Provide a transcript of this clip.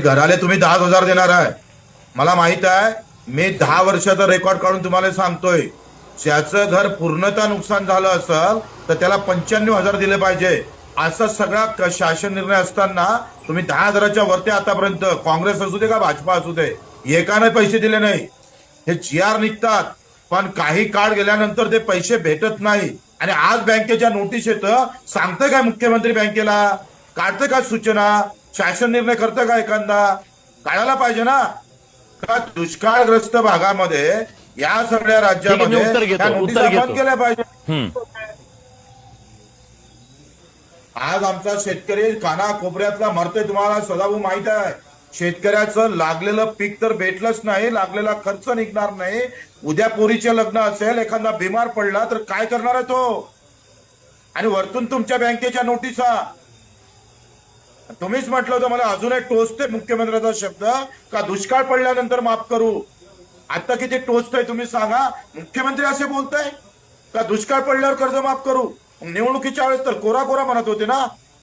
घराले तुम्ही दहा हजार देणार आहे. मला माहीत आहे मी दहा वर्षाचा रेकॉर्ड काढून तुम्हाला सांगतोय. ज्याचं घर पूर्णतः नुकसान झालं असेल तर त्याला पंच्याण्णव हजार दिले पाहिजे. असा सगळा शासन निर्णय असताना तुम्ही दहा हजाराच्या वरती आतापर्यंत काँग्रेस असू दे का भाजपा असू दे एकाने पैसे दिले नाही. हे जी आर निघतात पण काही काळ गेल्यानंतर ते पैसे भेटत नाही. आणि आज बँकेच्या नोटीस येतं सांगतंय काय मुख्यमंत्री बँकेला? काढतं का सूचना? शासन निर्णय करतं का एखादा? काढायला पाहिजे ना. का दुष्काळग्रस्त भागामध्ये या सगळ्या राज्यामध्ये. बंद केल्या पाहिजे. आज आमचा शेतकरी काना कोपऱ्यातला मरतोय तुम्हाला सदाभाऊ माहीत आहे. शेतकऱ्याचं लागलेलं पीक तर भेटलंच नाही लागलेला खर्च निघणार नाही. उद्या पोरीचे लग्न असेल एखादा बिमार पडला तर काय करणार आहे तो? आणि वरतून तुमच्या बँकेच्या नोटिसा. तुम्हीच म्हटलं होतं मला अजून एक टोचते मुख्यमंत्र्याचा शब्द. का दुष्काळ पडल्यानंतर माफ करू? आता किती टोचतोय तुम्ही सांगा. मुख्यमंत्री असे बोलताय. का दुष्काळ पडल्यावर कर्ज माफ करू? निवडणुकीच्या वेळेस तर कोरा कोरा म्हणत होते ना.